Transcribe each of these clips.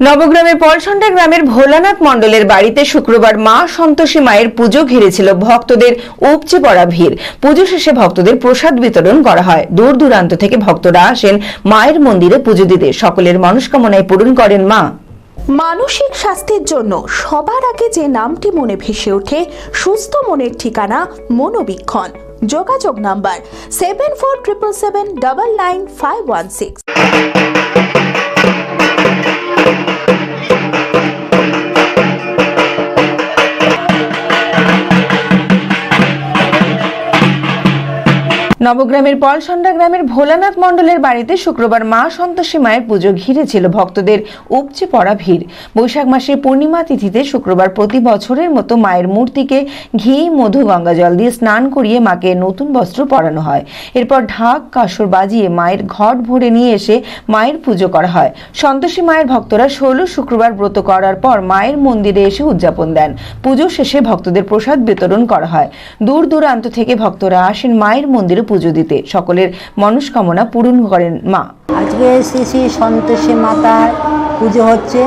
নবগ্রামের পলসন্ডা গ্রামের ভোলানাথ মণ্ডলের বাড়িতে শুক্রবার মা সন্তোষী মায়ের পুজো ঘিরেছিল ভক্তদের উপচে পড়া ভিড়। পুজো শেষে ভক্তদের প্রসাদ বিতরণ করা হয়। দূর দূরান্ত থেকে ভক্তরা আসেন মায়ের মন্দিরে পুজো দিতে। সকলের মনস্কামনায় পূরণ করেন মা। মানসিক স্বাস্থ্যের জন্য সবার আগে যে নামটি মনে ভেসে ওঠে, সুস্থ মনের ঠিকানা মনোবীক্ষণ। যোগাযোগ number seven four triple seven double nine five one six নবগ্রামের Palsanda গ্রামের ভোলানাথ মণ্ডলের বাড়িতে শুক্রবার মা সন্তোষী মায়ের পুজো ঘিরে ছিল ভক্তদের উপচে পড়া ভিড়। বৈশাখ মাসের পূর্ণিমা তিথিতে শুক্রবার প্রতি বছরের মতো মায়ের মূর্তিকে ঘি, মধু, গঙ্গা জল দিয়ে স্নান করিয়ে মাকে নতুন বস্ত্র পরানো হয়। এরপর ঢাক, কাসর বাজিয়ে মায়ের ঘট ভরে নিয়ে এসে মায়ের পুজো করা হয়। সন্তোষী মায়ের ভক্তরা ষোলো শুক্রবার ব্রত করার পর মায়ের মন্দিরে এসে উদযাপন দেন। পুজো শেষে ভক্তদের প্রসাদ বিতরণ করা হয়। দূর দূরান্ত থেকে ভক্তরা আসেন মায়ের মন্দিরে পুজো দিতে। সকলের মনস্কামনা পূরণ করেন মা। আজকে শ্রী শ্রী সন্তোষী মাতার পুজো হচ্ছে।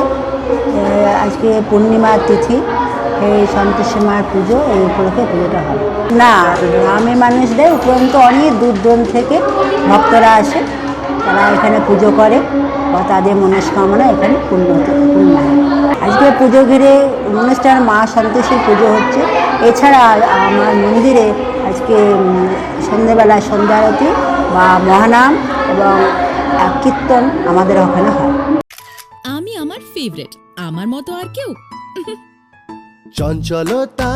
আজকে পূর্ণিমা তিথি। এই সন্তোষী মার পুজো, এই উপলক্ষে পুজোটা হয়। না, গ্রামের মানুষদের উপরন্ত অনেক দূর দূর থেকে ভক্তরা আসে। তারা এখানে পুজো করে বা তাদের মনস্কামনা এখানে পূর্ণ পূর্ণ হয়। আজকে পুজো ঘিরে অনুষ্ঠান মা সন্তোষীর পুজো হচ্ছে। এছাড়া আমার মন্দিরে আজকে সন্ধেবেলা সন্ধ্যা আরতি বা মহানাম এবং কীর্তন আমাদের ওখানে হয়। আমি আমার ফেভারিট আমার মতো আর কেউ। চঞ্চলতা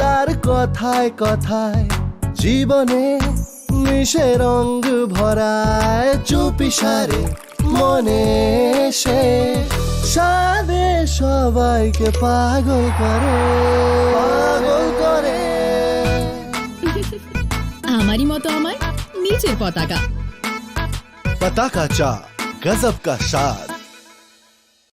তার কথায় কথায় জীবনে মিশে রঙ ভরায় চুপি সারে মনে সে। সাদে সবাইকে পাগল করে পাগল করে। আমারই মতো আমার নিজের পতাকা। পতাকা চা গজব কা স্বাদ